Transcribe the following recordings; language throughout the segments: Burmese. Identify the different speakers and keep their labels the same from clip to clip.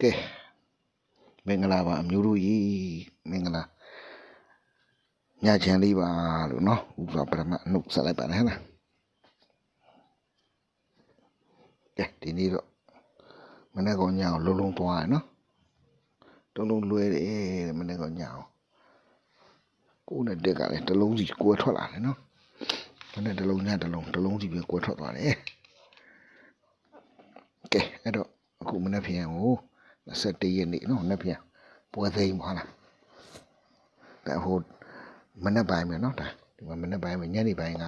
Speaker 1: ကဲမင်္ဂလာပါအမျိုးတို့ကြီးမင်္ဂလာညချမ်းလေးပါလို့နော်ဥစွာပရမအနှုတ်ဆက်လိုက်ပါနဲ့ဟဲ့လားကဲဒီနေ့တော့မနေ့ကညအောင်လုံးလုံးသွားရနော်လုံးလုံးလွဲတယ်မနေ့ကညအောင်ကိုယ်နဲ့တက်ကလည်းတလုံးစီကွယ်ထွက်လာတယ်နော်မနေ့တလုံးညတလုံးတလုံးစီပဲကွယ်ထွက်သွားတယ် အဲ့တော့အခုမနေ့ဖျံကို21ရက်နေ့နော်မနေ့ဖျံပွဲသိမ်းပါလားဒါဟိုမနေ့ပိုင်းမယ်နော်ဒါဒီမှာမနေ့ပိုင်းမယ်ညနေပိုင်းက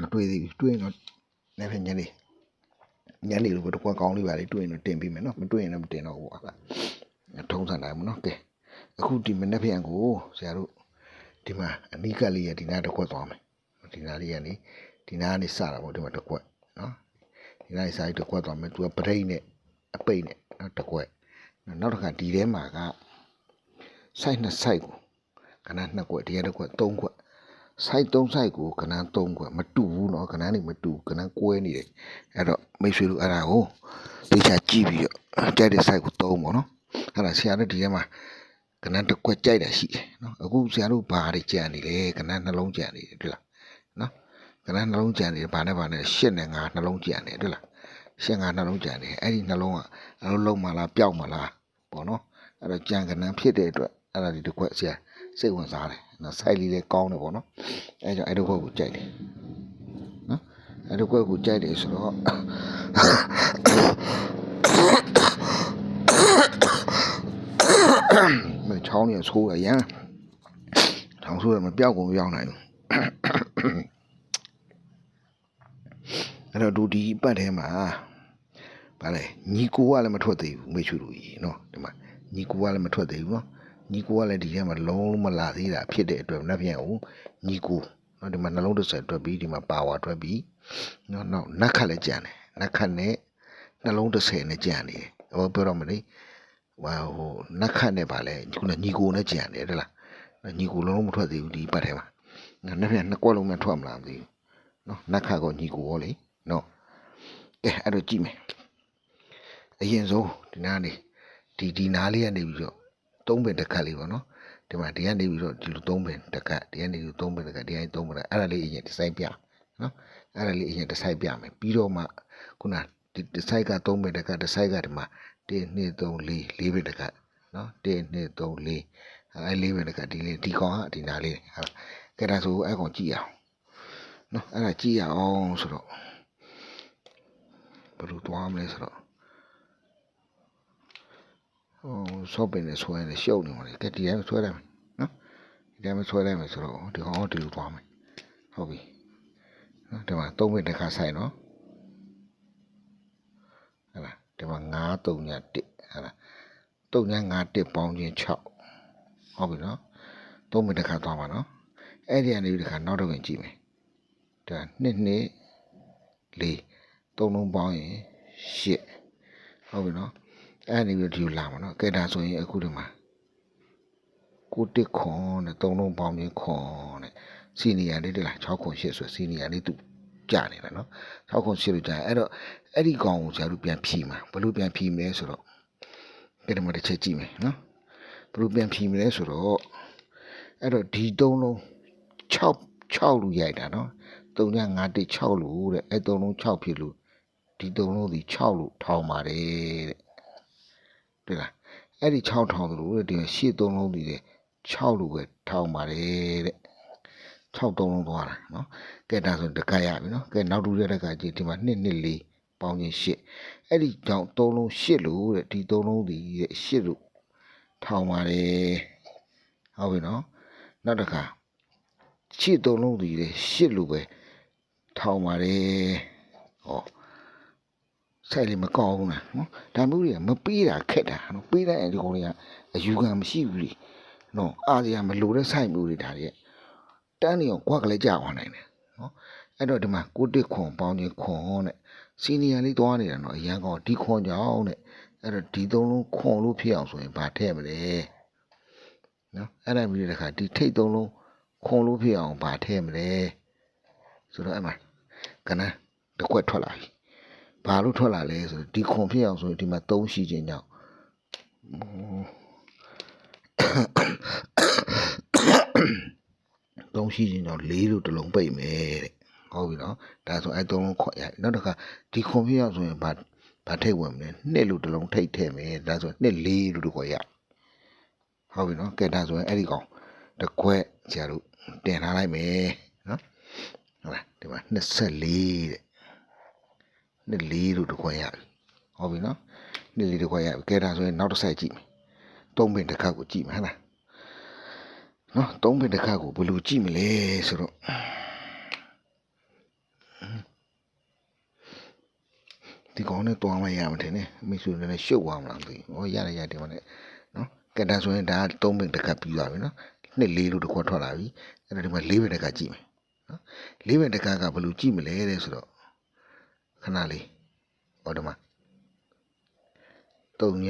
Speaker 1: မတွေ့သေးဘူးတွေ့ရင်တော့နေ့ဖျံညနေညနေလိုပဲတစ်ခွက်ကောင်းလေးပါလေတွေ့ရင်တော့တင်ပြီးမယ်နော်မတွေ့ရင်တော့မတင်တော့ဘူးဟာထုံးစံတိုင်းမနော်ကဲအခုဒီမနေ့ဖျံကိုဆရာတို့ဒီမှာအနိကလေးရဒီနားတစ်ခွက်သွားမယ်ဒီနားလေးကနေဒီနားကနေစတာပေါ့ဒီမှာတစ်ခွက်နော် ဒီလိုက်စားတစ်ခွက်သွားမယ်သူကပရိတ်နဲ့အပိတ်နဲ့နော်တစ်ခွက်နောက်တစ်ခါဒီထဲမှာက site နှစ် site ကိုကဏ္ဍနှစ်ခွက်တရားတစ်ခွက်သုံးခွက် site သုံး site ကိုကဏ္ဍသုံးခွက်မတူဘူးเนาะကဏ္ဍနေမတူကဏ္ဍကွဲနေတယ်အဲ့တော့မိတ်ဆွေတို့အဲ့ဒါကိုသိချာကြည့်ပြီးတော့ကြိုက်တဲ့ site ကိုသုံးပေါ့နော်အဲ့ဒါဆရာတို့ဒီထဲမှာကဏ္ဍတစ်ခွက်ကြိုက်တာရှိတယ်နော်အခုဆရာတို့ဘာတွေကြံနေလဲကဏ္ဍနှလုံးကြံနေတယ်တွေ့လားနော် ကဏ္ဍနှလုံးကြံနေတယ်ဘာနဲ့ဘာနဲ့ရှစ်နဲ့ငါနှလုံးကြံနေတယ်တွေ့လားရှင်းကနှလုံးကြံတယ်အဲ့ဒီနှလုံးကအလုံးလုံးမလားပျောက်မလားပေါ့နော်အဲ့တော့ကြံကနန်းဖြစ်တဲ့အတွက်အဲ့ဒါဒီတစ်ခွက်ဆရာစိတ်ဝင်စားတယ်နော်စိုက်လေးလေးကောင်းတယ်ပေါ့နော်အဲ့ကြောင့်အဲ့ဒီခွက်ကိုကြိုက်တယ်နော်အဲ့ဒီခွက်ကိုကြိုက်တယ်ဆိုတော့မချောင်းရဆိုးရရန်ထောင်ဆိုးရမပြောက်ကုန်ရောက်နိုင်ဘူး အဲ့တော့ဒူဒီပတ်ထဲမှာဗါလဲညီကိုကလည်းမထွက်သေးဘူးမိတ်ဆွေတို့ကြီးနော်ဒီမှာညီကိုကလည်းမထွက်သေးဘူးနော်ညီကိုကလည်းဒီထဲမှာလုံးလုံးမလာသေးတာဖြစ်တဲ့အတွက်နောက်ပြန်အောင်ညီကိုနော်ဒီမှာနှလုံးတစ်ဆက်တွက်ပြီးဒီမှာပါဝါတွက်ပြီးနော်နောက်နက်ခတ်လည်းကြံတယ်နက်ခတ်နဲ့နှလုံးတစ်ဆယ်နဲ့ကြံနေတယ်ဟောပြောတော့မလေးဟိုဟိုနက်ခတ်နဲ့ဗါလဲခုနညီကိုနဲ့ကြံတယ်တဲ့လားညီကိုလုံးလုံးမထွက်သေးဘူးဒီပတ်ထဲမှာနောက်ပြန်နှစ်ကွက်လုံးနဲ့ထွက်မလာသေးဘူးနော်နက်ခတ်ကောညီကိုရောလေ နော်ကဲအဲ့တော့ကြည့်မယ်အရင်ဆုံးဒီနားနေဒီဒီနားလေးကနေပြီးတော့သုံးပင်တစ်ခတ်လေးပေါ့နော်ဒီမှာဒီကနေပြီးတော့ဒီလိုသုံးပင်တစ်ခတ်ဒီကနေပြီးသုံးပင်တစ်ခတ်ဒီကနေသုံးပင်တစ်ခတ်အဲ့ဒါလေးအရင်ဒီဆိုင်ပြနော်အဲ့ဒါလေးအရင်ဒီဆိုင်ပြမယ်ပြီးတော့မှခုနဒီဒီဆိုင်ကသုံးပင်တစ်ခတ်ဒီဆိုင်ကဒီမှာ1 2 3 4 4ပင်တစ်ခတ်နော်1 2 3 4အဲ့လေးပင်တစ်ခတ်ဒီလေးဒီကောင်ကဒီနားလေးဟုတ်ကဲဒါဆိုအဲ့ကောင်ကြည့်အောင်နော်အဲ့ဒါကြည့်ရအောင်ဆိုတော့ ဘယ်လိုသွားမလဲဆိုတော့ဟိုဆော့ပင်နဲ့ဆွဲနေရှုပ်နေပါလေကဲဒီတိုင်းဆွဲလိုက်မယ်နော်ဒီတိုင်းဆွဲလိုက်မယ်ဆိုတော့ဒီကောင်ကဒီလိုသွားမယ်ဟုတ်ပြီနော်ဒီမှာ၃မိနစ်တစ်ခါဆိုင်နော်ဟဲ့လားဒီမှာ9 3ည1ဟဲ့လား3ည9 1ပေါင်းချင်း6ဟုတ်ပြီနော်၃မိနစ်တစ်ခါသွားမှာနော်အဲ့ဒီကနေဒီခါနောက်တော့ဝင်ကြည့်မယ်ဒါနှစ်နှစ်လေး သုံးလုံးပေါင်းရင်ရှစ်ဟုတ်ပြီနော်အဲ့ဒီပြီးဒီလိုလာမှာနော်ကဲဒါဆိုရင်အခုဒီမှာကိုတစ်ခွန်နဲ့သုံးလုံးပေါင်းရင်ခွန်နဲ့စီနီယာလေးတလား6ခွန်8ဆိုစီနီယာလေးသူကြာနေတာနော်6ခွန်8လို့ကြာအဲ့တော့အဲ့ဒီကောင်ကိုဆရာတို့ပြန်ဖြီးမှာဘယ်လိုပြန်ဖြီးမလဲဆိုတော့အဲ့ဒီမှာတစ်ချက်ကြည့်မယ်နော်ဘယ်လိုပြန်ဖြီးမလဲဆိုတော့အဲ့တော့ဒီသုံးလုံး6 6လူရိုက်တာနော်3ည5တိ6လူတဲ့အဲ့သုံးလုံး6ဖြစ်လို့ ဒီသုံးလုံးဒီ6လို့ထောင်ပါတယ်တဲ့တွေ့လားအဲ့ဒီ6ထောင်သလိုတဲ့ဒီရှေ့သုံးလုံးဒီတဲ့6လို့ပဲထောင်ပါတယ်တဲ့6သုံးလုံးသွားတာနော်ကဲဒါဆိုတကတ်ရပြီနော်ကဲနောက်တူတဲ့တကတ်ကြည့်ဒီမှာ2 2 4ပေါင်းချင်း8အဲ့ဒီကြောင့်သုံးလုံး8လို့တဲ့ဒီသုံးလုံးဒီတဲ့8လို့ထောင်ပါတယ်ဟုတ်ပြီနော်နောက်တစ်ခါရှေ့သုံးလုံးဒီတဲ့8လို့ပဲထောင်ပါတယ်ဟော ဆိုင်လေးမကောင်းဘူးလားနော်ဒါမျိုးတွေကမပေးတာခက်တာနော်ပေးလိုက်ရင်ဒီကောင်တွေကအယူခံမရှိဘူးလေနော်အားစရာမလိုတဲ့ဆိုင်မျိုးတွေဒါတွေကတန်းနေအောင်ကွက်ကလေးကြာသွားနိုင်တယ်နော်အဲ့တော့ဒီမှာကိုတစ်ခွန်ပေါင်းချင်းခွန်တဲ့စီနီယာလေးသွားနေတာနော်အရန်ကောင်ဒီခွန်ကြောင်းတဲ့အဲ့တော့ဒီသုံးလုံးခွန်လို့ဖြစ်အောင်ဆိုရင်ဗာထည့်မလဲနော်အဲ့ဒါမျိုးတဲ့ခါဒီထိတ်သုံးလုံးခွန်လို့ဖြစ်အောင်ဗာထည့်မလဲဆိုတော့အဲ့မှာကနန်းတစ်ခွက်ထွက်လာပြီ ဘာလို့ထွက်လာလဲဆိုတော့ဒီခွန်ဖြစ်အောင်ဆိုရင်ဒီမှာ3ရှိခြင်းကြောင့်3ရှိခြင်းကြောင့်4လို့တစ်လုံးပိတ်မယ်တဲ့ဟုတ်ပြီနော်ဒါဆိုအဲ3လုံးခွန်ရနောက်တစ်ခါဒီခွန်ဖြစ်အောင်ဆိုရင်ဘာဘာထိတ်ဝင်မလဲနှစ်လို့တစ်လုံးထိတ်ထည့်မယ်ဒါဆိုနှစ်4လို့တစ်ခွက်ရဟုတ်ပြီနော်ကဲဒါဆိုရင်အဲ့ဒီကောင်တစ်ခွက်ဆရာတို့တင်ထားလိုက်မယ်နော်ဟုတ်လားဒီမှာ24တဲ့ နှစ်လေးလို့တစ်ခွက်ရပြီဟုတ်ပြီနော်နှစ်လေးတစ်ခွက်ရပြီကဲဒါဆိုရင်နောက်တစ်ဆက်ကြည့်မယ်သုံးပင်တစ်ခါကိုကြည့်မယ်ဟဟလားနော်သုံးပင်တစ်ခါကိုဘယ်လိုကြည့်မလဲဆိုတော့ဒီကောင်နဲ့တွားမရမှာတယ်နဲ့မိတ်ဆွေလည်းရှုပ်သွားမလားမသိဘူးဟောရတယ်ရတယ်မနဲ့နော်ကဲဒါဆိုရင်ဒါကသုံးပင်တစ်ခါပြီးသွားပြီနော်နှစ်လေးလို့တစ်ခွက်ထွက်လာပြီအဲ့ဒါဒီမှာလေးပင်တစ်ခါကြည့်မယ်နော်လေးပင်တစ်ခါကဘယ်လိုကြည့်မလဲတဲ့ဆိုတော့ ခဏလေးဟောဒီမှာ3ည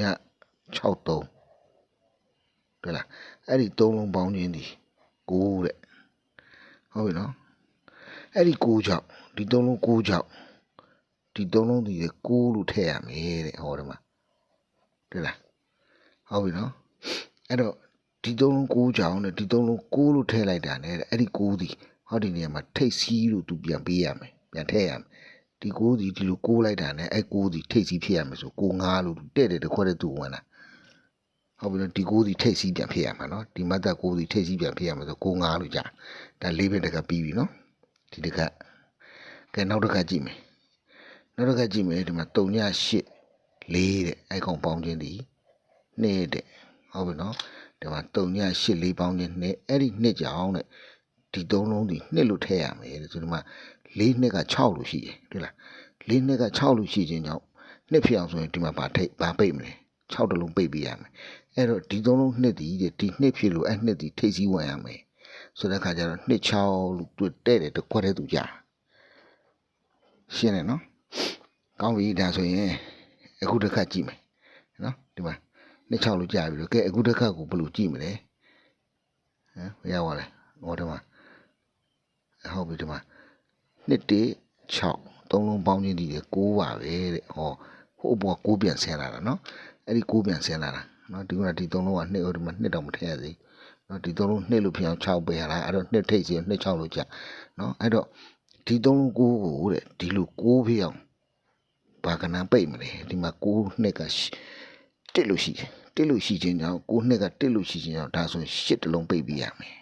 Speaker 1: 63တွေ့လားအဲ့ဒီ3လုံးပေါင်းခြင်းဒီ9တဲ့ဟုတ်ပြီနော်အဲ့ဒီ9ချောက်ဒီ3လုံး9ချောက်ဒီ3လုံးဒီ9လို့ထည့်ရမယ်တဲ့ဟောဒီမှာတွေ့လားဟုတ်ပြီနော်အဲ့တော့ဒီ3လုံး9ချောက်နဲ့ဒီ3လုံး9လို့ထည့်လိုက်တာ ਨੇ တဲ့အဲ့ဒီ9ဒီဟောဒီနေရာမှာထိတ်စီးလို့သူပြန်ပေးရမယ်ပြန်ထည့်ရမယ် ဒီကိုးစီဒီလိုကိုးလိုက်တာနဲ့အဲ့ကိုးစီထိတ်စီဖြစ်ရမယ်ဆိုကိုးငါးလို့တဲ့တဲ့တခွက်တဲ့သူဝင်လာဟုတ်ပြီနော်ဒီကိုးစီထိတ်စီပြန်ဖြစ်ရမှာနော်ဒီမတ်တက်ကိုးစီထိတ်စီပြန်ဖြစ်ရမှာဆိုကိုးငါးလို့ကြာဒါလေးပင်တကပြီးပြီနော်ဒီတကကဲနောက်တစ်ခါကြည့်မယ်နောက်တစ်ခါကြည့်မယ်ဒီမှာ3ည8 4တဲ့အဲ့ကောင်ပေါင်းခြင်းဒီ2တဲ့ဟုတ်ပြီနော်ဒီမှာ3ည8 4ပေါင်းခြင်း2အဲ့ဒီ2ကြောင်တဲ့ဒီသုံးလုံးဒီ2လို့ထည့်ရမယ်တဲ့ဆိုဒီမှာ ၄နှစ်က6လို့ရှိတယ်တွေ့လား၄နှစ်က6လို့ရှိခြင်းကြောင့်နှစ်ဖြစ်အောင်ဆိုရင်ဒီမှာဗာထိတ်ဗာပိတ်မလဲ6တလုံးပိတ်ပေးရမယ်အဲ့တော့ဒီသုံးလုံးနှစ်ဒီဒီနှစ်ဖြစ်လို့အဲ့နှစ်ဒီထိတ်စည်းဝင်ရမယ်ဆိုတဲ့ခါကျတော့နှစ်6လို့တွေ့တဲ့တယ်တခွက်တဲ့သူကြာရှင်းတယ်နော်ကောင်းပြီဒါဆိုရင်အခုတစ်ခါကြည့်မယ်နော်ဒီမှာနှစ်6လို့ကြာပြီလို့ကဲအခုတစ်ခါကိုဘယ်လိုကြည့်မလဲဟမ်ဘယ်ရောက်သွားလဲဟောဒီမှာဟုတ်ပြီဒီမှာ နှစ်တေ6သုံးလုံးပေါင်းချင်းဒီ6ပါပဲတဲ့ဟောဟိုဘော6ပြန်ဆင်းလာတာနော်အဲ့ဒီ6ပြန်ဆင်းလာတာနော်ဒီကဒီသုံးလုံးကနှစ်ဟိုဒီမှာနှစ်တော့မထည့်ရသေးနော်ဒီသုံးလုံးနှစ်လို့ဖြစ်အောင်6ပဲရတာအဲ့တော့နှစ်ထိတ်စီနှစ်6လို့ကြာနော်အဲ့တော့ဒီသုံးလုံး6ကိုတဲ့ဒီလို6ဖြစ်အောင်ဘာကနံပိတ်မလဲဒီမှာ6နှစ်ကတစ်လို့ရှိတယ်တစ်လို့ရှိခြင်းကြောင့်6နှစ်ကတစ်လို့ရှိခြင်းကြောင့်ဒါဆို8တလုံးပိတ်ပြီးရမယ်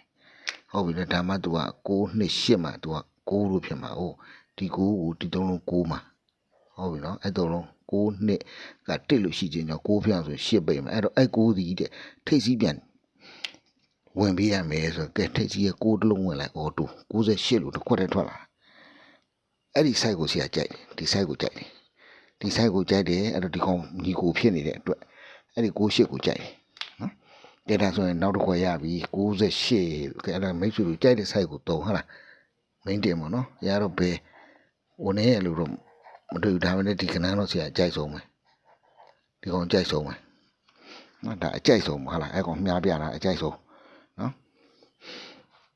Speaker 1: ဟုတ်ပြီလေဒါမှ तू က6နှစ်8မှာ तू က 6လို့ဖြစ်မှာ哦ဒီ9ကိုဒီ3လုံး6မှာဟုတ်ပြီနော်အဲ့3လုံး6နှစ်ကတစ်လို့ရှိခြင်းကြောင့်6ပြောင်းဆို8ပိတ်မှာအဲ့တော့အဲ့9ဒီတဲ့ထိတ်စည်းပြန်ဝင်ပေးရမယ်ဆိုကဲထိတ်စည်းက6တလုံးဝင်လိုက်အော်တူ98လို့တစ်ခွက်တည်းထွက်လာအဲ့ဒီ site ကိုဆရာကြိုက်တယ်ဒီ site ကိုကြိုက်တယ်ဒီ site ကိုကြိုက်တယ်အဲ့တော့ဒီကောင်ညီကိုဖြစ်နေတဲ့အတွက်အဲ့ဒီ68ကိုကြိုက်တယ်နော်ကဲဒါဆိုရင်နောက်တစ်ခွက်ရပြီ68ကဲအဲ့ဒါမိတ်ဆွေတို့ကြိုက်တဲ့ site ကိုတုံဟုတ်လား main တင်ပါနော်ရတော့ဘယ်ဝင်နေရလို့တော့မတွေ့ဘူးဒါပေမဲ့ဒီကနန်းတော့ဆရာအကြိုက်ဆုံးပဲဒီကောင်အကြိုက်ဆုံးပဲနော်ဒါအကြိုက်ဆုံးပါလားအဲ့ကောင်မြားပြတာအကြိုက်ဆုံးနော်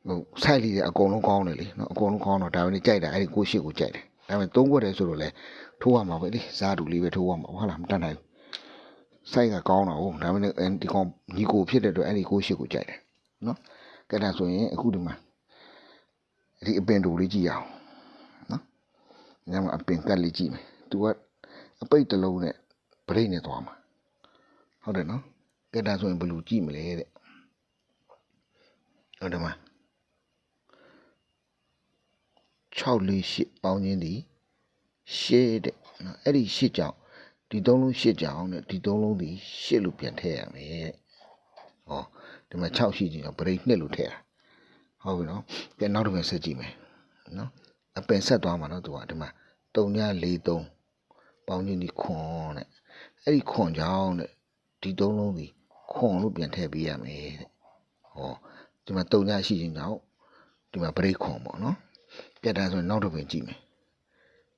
Speaker 1: ဟိုဆိုင်လေးတွေအကုန်လုံးကောင်းတယ်လေနော်အကုန်လုံးကောင်းတော့ဒါပေမဲ့ကြိုက်တာအဲ့ဒီကိုရှိကိုကြိုက်တယ်ဒါပေမဲ့သုံးခွက်တယ်ဆိုတော့လေထိုးရမှာပဲလေစားတူလေးပဲထိုးရမှာဟုတ်လားမတတ်နိုင်ဘူးဆိုင်ကကောင်းတော့ဒါပေမဲ့ဒီကောင်ညီကိုဖြစ်တဲ့အတွက်အဲ့ဒီကိုရှိကိုကြိုက်တယ်နော်ကဲဒါဆိုရင်အခုဒီမှာ ဒီအပင်တူလေးကြည့်ရအောင်နော်ညမှာအပင်ကတ်လေးကြည့်မယ်သူကအပိတ်တစ်လုံးနဲ့ဗရိတ်နဲ့သွားမှာဟုတ်တယ်နော်ကဲဒါဆိုရင်ဘယ်လိုကြည့်မလဲတဲ့ဟုတ်တယ်မှာ6လေး8ပေါင်းခြင်းဒီ8တဲ့နော်အဲ့ဒီ8ကြောင့်ဒီသုံးလုံး8ကြောင့်တဲ့ဒီသုံးလုံးဒီ8လို့ပြန်ထည့်ရမယ်တဲ့ဟောဒီမှာ6ရှိခြင်းကြောင့်ဗရိတ်2လို့ထည့်တာ ဟုတ်ပြီနော်ပြန်နောက်တစ်ပင်ဆက်ကြည့်မယ်နော်အပင်ဆက်သွားမှာနော်သူကဒီမှာ343ပေါင်းချင်းဒီခွန်တဲ့အဲ့ဒီခွန်ကြောင်းတဲ့ဒီသုံးလုံးဒီခွန်လို့ပြန်ထည့်ပေးရမယ်တဲ့ဟောဒီမှာ3ညရှိချင်းကြောင့်ဒီမှာ break ခွန်ပေါ့နော်ပြတ်တာဆိုရင်နောက်တစ်ပင်ကြည့်မယ်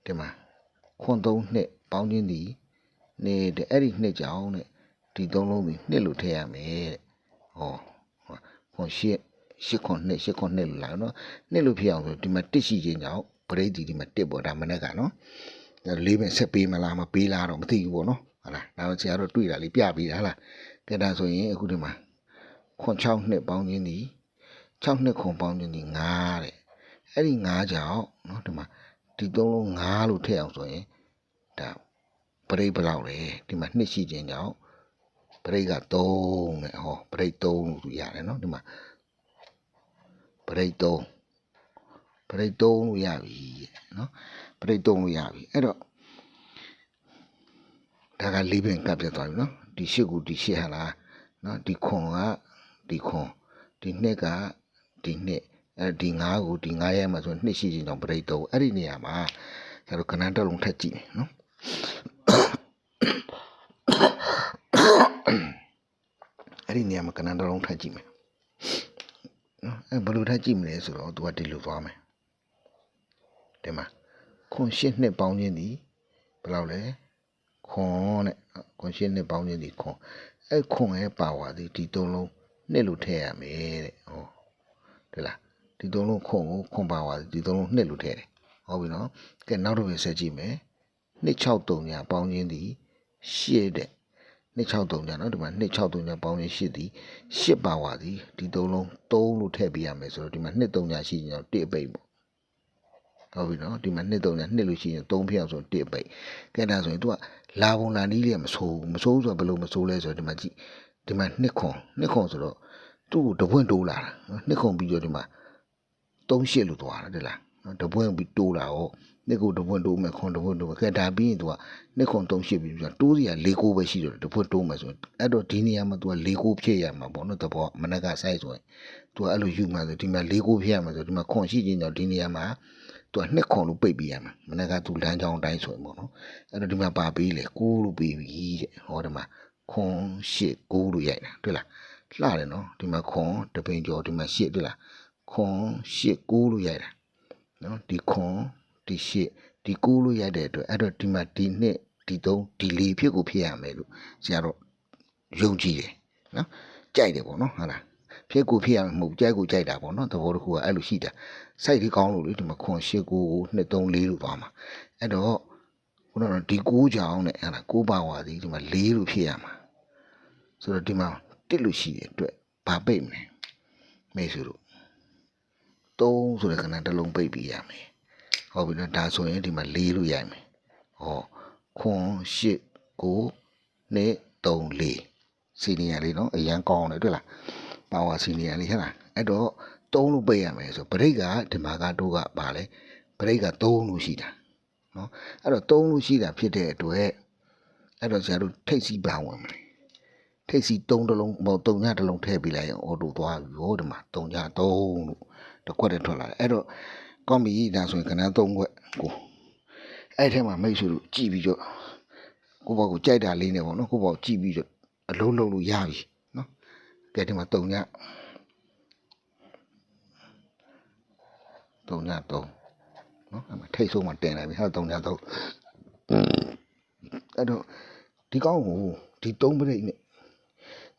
Speaker 1: ဒီမှာခွန်သုံးနှစ်ပေါင်းချင်းဒီနေတဲ့အဲ့ဒီနှစ်ကြောင်းတဲ့ဒီသုံးလုံးဒီနှစ်လို့ထည့်ရမယ်တဲ့ဟောခွန်ရှင်း 8ခုနှစ်8ခုနှစ်လို့လာနော်နှစ်လို့ဖြစ်အောင်ဆိုဒီမှာတစ်ရှိခြင်းကြောင့်ပရိသီဒီမှာတစ်ပေါ့ဒါမနေ့ကနော်လေးပဲဆက်ပေးမလားမပေးလားတော့မသိဘူးပေါ့နော်ဟုတ်လားဒါတော့ဆရာတို့တွေ့တာလေးပြပေးတာဟုတ်လားကဲဒါဆိုရင်အခုဒီမှာခွန်6နှစ်ပေါင်းခြင်းဒီ6နှစ်ခွန်ပေါင်းခြင်းဒီ9တဲ့အဲ့ဒီ9ကြောင့်နော်ဒီမှာဒီသုံးလုံး9လို့ထည့်အောင်ဆိုရင်ဒါပရိဘလောက်လဲဒီမှာနှစ်ရှိခြင်းကြောင့်ပရိက3နဲ့ဟောပရိ3လို့ဆိုရတယ်နော်ဒီမှာ ပရိတ်3ပရိတ်3လို့ရပြီနော်ပရိတ်3လို့ရပြီအဲ့တော့ဒါကလေးပင်ကပ်ပြတ်သွားပြီနော်ဒီရှစ်ကူဒီရှစ်ဟာလားနော်ဒီခွန်ကဒီခွန်ဒီနှစ်ကဒီနှစ်အဲဒီ9ကိုဒီ9ရဲမှာဆိုနှစ်ရှိချင်းကြောင့်ပရိတ်3အဲ့ဒီနေရာမှာဒါတို့ကဏ္ဍတစ်လုံးထက်ကြည့်မယ်နော်အဲ့ဒီနေရာမှာကဏ္ဍတစ်လုံးထက်ကြည့်မယ်နော် အဲဘယ်လိုထက်ကြည့်မလဲဆိုတော့သူကဒီလိုသွားမယ်ဒီမှာခွန်ရှစ်နှစ်ပေါင်းခြင်းဒီဘယ်လောက်လဲခွန်တဲ့ခွန်ရှစ်နှစ်ပေါင်းခြင်းဒီခွန်အဲခွန်ရဲ့ပါဝါဒီဒီသုံးလုံးနှစ်လို့ထည့်ရမယ်တဲ့ဟောဒီလားဒီသုံးလုံးခွန်ကိုခွန်ပါဝါဒီသုံးလုံးနှစ်လို့ထည့်တယ်ဟုတ်ပြီနော်ကဲနောက်တစ်ပြန်ဆက်ကြည့်မယ်နှစ်6 3ညာပေါင်းခြင်းဒီရှစ်တဲ့ နှစ်6 3ညာနော်ဒီမှာနှစ်6 3ညာပေါင်းခြင်းရှစ်ဒီရှစ်ပါဝါဒီဒီသုံးလုံး3လို့ထည့်ပေးရမယ်ဆိုတော့ဒီမှာနှစ်3ညာရှိရင်တော့1အပိတ်ပေါ့ဟုတ်ပြီနော်ဒီမှာနှစ်3ညာနှစ်လို့ရှိရင်3ဖြစ်အောင်ဆို1အပိတ်ကဲဒါဆိုရင် तू ကလာပုံလာနီးလေးမဆိုးမဆိုးဆိုတော့ဘယ်လိုမဆိုးလဲဆိုတော့ဒီမှာကြည့်ဒီမှာနှစ်ခွန်နှစ်ခွန်ဆိုတော့သူ့ကိုတပွင့်တိုးလာတာနော်နှစ်ခွန်ပြီးတော့ဒီမှာ3ရှစ်လို့သွားတာတဲ့လားနော်တပွင့်ပြီးတိုးလာတော့ နှစ်ကိုတပွင့်တိုးမယ်ခွန်တပွင့်တိုးမယ်ကဲဒါပြီးရင် तू ကနှစ်ခွန်3ရှစ်ပြီးပြီးတော့တိုးစီက၄ကိုပဲရှိတော့တပွင့်တိုးမယ်ဆိုရင်အဲ့တော့ဒီနေရာမှာ तू က၄ကိုဖြစ်ရမှာပေါ့နော်တဘောမနက်ကစိုက်ဆိုရင် तू ကအဲ့လိုယူမှဆိုဒီမှာ၄ကိုဖြစ်ရမှာဆိုဒီမှာခွန်ရှိချင်းတော့ဒီနေရာမှာသူကနှစ်ခွန်လို့ပိတ်ပြီးရမှာမနေ့ကသူလမ်းကြောင်းတိုင်းဆိုရင်ပေါ့နော်အဲ့တော့ဒီမှာပါပေးလေ6လို့ပေးပြီးတဲ့ဟောဒီမှာခွန်8 6လို့ရိုက်တာတွေ့လားလှတယ်နော်ဒီမှာခွန်တပင်ကျော်ဒီမှာ8တွေ့လားခွန်8 6လို့ရိုက်တာနော်ဒီခွန် ဒီ8ဒီ6လို့ရိုက်တဲ့အတွက်အဲ့တော့ဒီမှာဒီနှစ်ဒီ3ဒီ4ဖြစ်ကိုဖြစ်ရမယ်လို့ဆရာတော့ယုံကြည်တယ်နော်ကြိုက်တယ်ပေါ့နော်ဟုတ်လားဖြစ်ကိုဖြစ်ရမှာမဟုတ်ကြိုက်ကိုကြိုက်တာပေါ့နော်သဘောတစ်ခုကအဲ့လိုရှိတာစိုက်လေးကောင်းလို့လေဒီမှာခွန်၈ကိုကို2 3 4လို့သွားမှာအဲ့တော့ခုနကဒီ9ကြောင်နဲ့အဲ့ဒါ9ပါဝါစီဒီမှာ4လို့ဖြစ်ရမှာဆိုတော့ဒီမှာ1လို့ရှိတဲ့အတွက်ဘာပိတ်မလဲမေဆိုလို့3ဆိုတဲ့ခဏတစ်လုံးပိတ်ပြီးရမယ် ဟုတ်ပြီနော်ဒါဆိုရင်ဒီမှာ4လို့ရိုက်မယ်ဟောခွန်၈ကို2 3 4စီနီယာလေးနော်အရန်ကောင်းတယ်တွေ့လားပါဝါစီနီယာလေးဟဲ့လားအဲ့တော့3လို့ပိတ်ရမယ်ဆိုပရိတ်ကဒီမှာကတို့ကပါလဲပရိတ်က3လို့ရှိတာနော်အဲ့တော့3လို့ရှိတာဖြစ်တဲ့အတွက်အဲ့တော့ဆရာတို့ထိတ်စီပါဝင်မယ်ထိတ်စီ3တလုံးမဟုတ်3ညတလုံးထည့်ပေးလိုက်ရင်အော်တိုသွားပြီဟောဒီမှာ3ည3လို့တစ်ခွက်တည်းထွက်လာတယ်အဲ့တော့ ကောင်းပြီဒါဆိုရင်ခဏ3ခွက်ကိုအဲ့ထဲမှာမိတ်ဆွေတို့ကြည်ပြီးတော့ကိုဘောကိုကြိုက်တာလေးနဲ့ပေါ့နော်ကိုဘောကြည်ပြီးတော့အလုံးလုံးလို့ရပြီနော်ကဲဒီမှာ3ည3ည3နော်အဲ့မှာထိတ်ဆုံးမှာတင်လိုက်ပြီဟာ3ည3အဲ့တော့ဒီကောင်းကိုဒီ3ပြိတ်နဲ့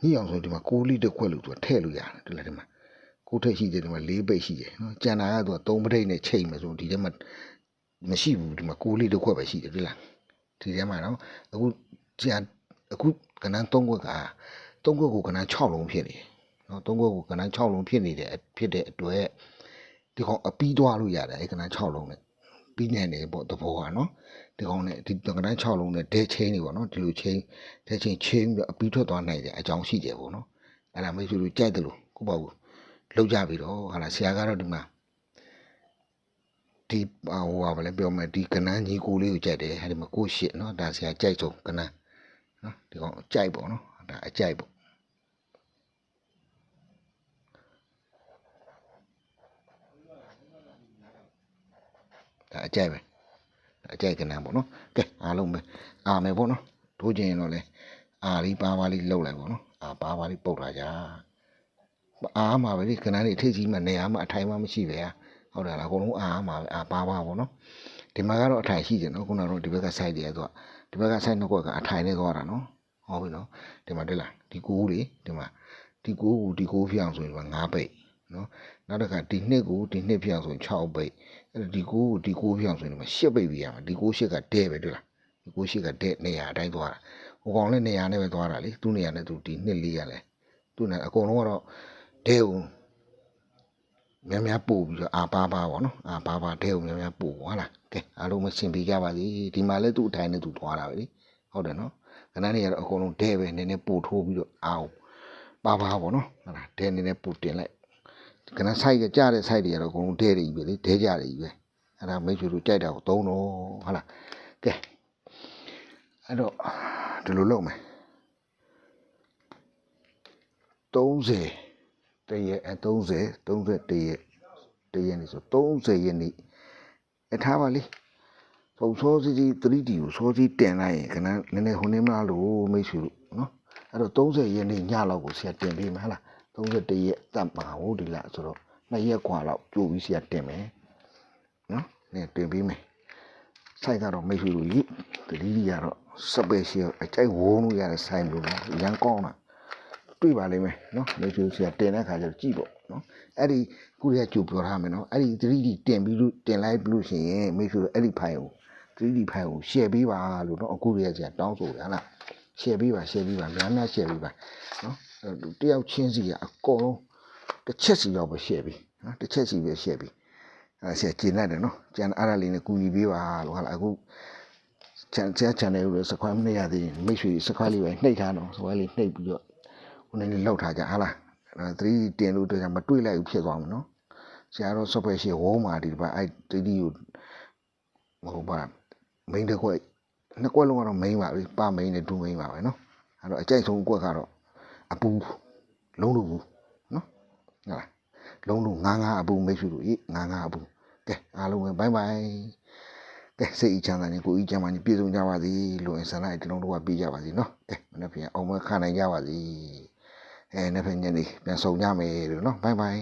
Speaker 1: ညအောင်ဆိုဒီမှာ6လီတစ်ခွက်လို့သူကထည့်လို့ရတယ်ဒီလားဒီမှာ ကိုထိတ်ရှိတယ်ဒီမှာ၄ပိတ်ရှိတယ်နော်ကြံတာကသူက3ပြိတ်နဲ့ချိန်မယ်ဆိုဒီထဲမှာမရှိဘူးဒီမှာ6လီတစ်ခွက်ပဲရှိတယ်ဒီလားဒီထဲမှာနော်အခုကြံအခုကနန်း3ခွက်က3ခွက်ကိုကနန်း6လုံးဖြစ်နေတယ်နော်3ခွက်ကိုကနန်း6လုံးဖြစ်နေတဲ့ဖြစ်တဲ့အတွက်ဒီကောင်အပီးသွားလို့ရတယ်အဲ့ကနန်း6လုံးနဲ့ပြီးနေတယ်ပေါ့သဘောကနော်ဒီကောင်နဲ့ဒီကနန်း6လုံးနဲ့ဒဲချင်းနေပေါ့နော်ဒီလိုချင်းဒဲချင်းချင်းပြီးအပီးထွက်သွားနိုင်တဲ့အကြောင်းရှိတယ်ပေါ့နော်အဲ့ဒါမိတ်ဆွေတို့ကြိုက်တယ်လို့ကိုပေါ့ဘူး လောက်ကြပြီတော့ဟာလားဆရာကတော့ဒီမှာဒီဟိုပါဗလဲပြောမယ်ဒီကနန်းကြီးကိုလေးကိုကြိုက်တယ်ဟာဒီမှာကိုရှစ်နော်ဒါဆရာကြိုက်ဆုံးကနန်းနော်ဒီကောင်ကြိုက်ပေါ့နော်ဒါအကြိုက်ပေါ့ဒါအကြိုက်ပဲအကြိုက်ကနန်းပေါ့နော်ကဲအားလုံးပဲအာမယ်ပေါ့နော်ထိုးချင်ရင်တော့လေအာလေးပါပါလေးလှုပ်လိုက်ပေါ့နော်အာပါပါလေးပုတ်လာကြ အားမှာပဲဒီကနန်းလေးထိတ်ကြီးမှနေရာမှာအထိုင်မှမရှိပဲဟုတ်တယ်လားအကုန်လုံးအားမှာပဲအာပါပါပေါ့နော်ဒီမှာကတော့အထိုင်ရှိတယ်နော်ခုနကတော့ဒီဘက်က site တွေကသူကဒီဘက်က site နှစ်ကွက်ကအထိုင်နဲ့သွားတာနော်ဟုတ်ပြီနော်ဒီမှာတွေ့လားဒီကိုးလေဒီမှာဒီကိုးကိုဒီကိုးဖြောင်းဆိုရင်ဒီမှာ9ပိတ်နော်နောက်တစ်ခါဒီနှစ်ကိုဒီနှစ်ဖြောင်းဆိုရင်6ပိတ်အဲ့ဒါဒီကိုဒီကိုပြောင်းဆိုရင်ဒီမှာရှစ်ပိတ်ပြရမှာဒီကိုရှစ်ကဒဲပဲတွေ့လားဒီကိုရှစ်ကဒဲနေရာအတိုင်းသွားတာဟိုကောင်လည်းနေရာနဲ့ပဲသွားတာလေသူ့နေရာနဲ့သူဒီနှစ်လေးရလဲသူ့နေအကုန်လုံးကတော့ ဒဲကိုများများပို့ပြီးတော့အာပါပါပေါ့နော်အာပါပါဒဲကိုများများပို့ဟုတ်လားကဲအားလုံးမရှင်းပြကြပါစေဒီမှာလည်းသူ့အတိုင်းနဲ့သူသွားတာပဲလေဟုတ်တယ်နော်ခဏနေရတော့အကုန်လုံးဒဲပဲနည်းနည်းပို့ထိုးပြီးတော့အာပါပါပေါ့နော်ဟုတ်လားဒဲနည်းနည်းပို့တင်လိုက်ကနဆိုင်ကကြားတဲ့ဆိုင်တွေကတော့အကုန်လုံးဒဲတွေကြီးပဲလေဒဲကြတွေကြီးပဲအဲ့ဒါမိတ်ဆွေတို့ကြိုက်တာကိုသုံးတော့ဟုတ်လားကဲအဲ့တော့ဒီလိုလုပ်မယ်30 တရက်အဲ30 30တရက်တရက်နေဆို30ရက်နေအထားပါလေပုံစောစီစီ 3D ကိုစောစီတင်လိုက်ရင်ခဏနည်းနည်းဟိုနေမလားလို့မိတ်ဆွေတို့နော်အဲ့တော့30ရက်နေညလောက်ကိုဆရာတင်ပေးမယ်ဟုတ်လား31ရက်တတ်ပါဟုတ်ဒီလားဆိုတော့2ရက်กว่าလောက်ကြိုပြီးဆရာတင်မယ် နော်နင်တင်ပေးမယ်ဆိုင်ကတော့မိတ်ဆွေတို့ကြီးတတိယကတော့စပယ်ရှယ်အကြိုက်ဝုန်းလို့ရတဲ့ဆိုင်လို့နော်ရန်ကောင်းတာ တွေ့ပါလိမ့်မယ်နော်မိတ်ဆွေဆရာတင်တဲ့ခါကျတော့ကြည့်ပေါ့နော်အဲ့ဒီခုရကြိုပြောထားမယ်နော်အဲ့ဒီ 3D တင်ပြီးလို့တင်လိုက်လို့ရှိရင်မိတ်ဆွေတို့အဲ့ဒီဖိုင်ကို 3D ဖိုင်ကို share ပေးပါလို့နော်အခုရဆရာတောင်းဆိုတယ်ဟလား share ပေးပါ share ပေးပါများများ share ပေးပါနော်အဲ့တော့တယောက်ချင်းစီကအကုန်လုံးတစ်ချက်စီတော့ပဲ share ပေးနော်တစ်ချက်စီပဲ share ပေးအဲဆရာကျင်လိုက်တယ်နော်ကျန်အဲ့ဒါလေးနဲ့ကူညီပေးပါလို့ဟာလာအခုချန်ချန် channel ကိုစခွိုင်းမနေရသေးရင်မိတ်ဆွေစခွိုင်းလေးပဲနှိပ်ထားတော့စခွိုင်းလေးနှိပ်ပြီးတော့ ဟိုနေလေးလောက်ထားကြဟာလားအဲ 3D တင်လို့တော့မတွေ့လိုက်ဘူးဖြစ်သွားမှာနော်ဆရာတော့ software ရှိဝုန်းမှာဒီပါအဲ 3D ကိုဟိုပါ main တစ်ခွက်နှစ်ခွက်လုံးကတော့ main ပါပဲပါ main နဲ့ဒူ main ပါပဲနော်အဲ့တော့အကြိုက်ဆုံးခွက်ကတော့အပူလုံးလို့ဘူးနော်ဟုတ်လားလုံးလုံးငါးငါးအပူမိတ်ဆွေတို့ဤငါးငါးအပူကဲအားလုံးပဲဘိုင်ဘိုင်ကဲစိတ်အချမ်းသာနေကိုဤချမ်းသာနေပြည့်စုံကြပါစေလို့အင်ဆန်လိုက်တလုံးတော့ပြကြပါစေနော်ကဲမနေ့ပြန်အောင်မခံနိုင်ကြပါစေ အဲနေ့ပြန်ညနေပြန်ဆုံကြမယ်လို့နော်ဘိုင်ဘိုင်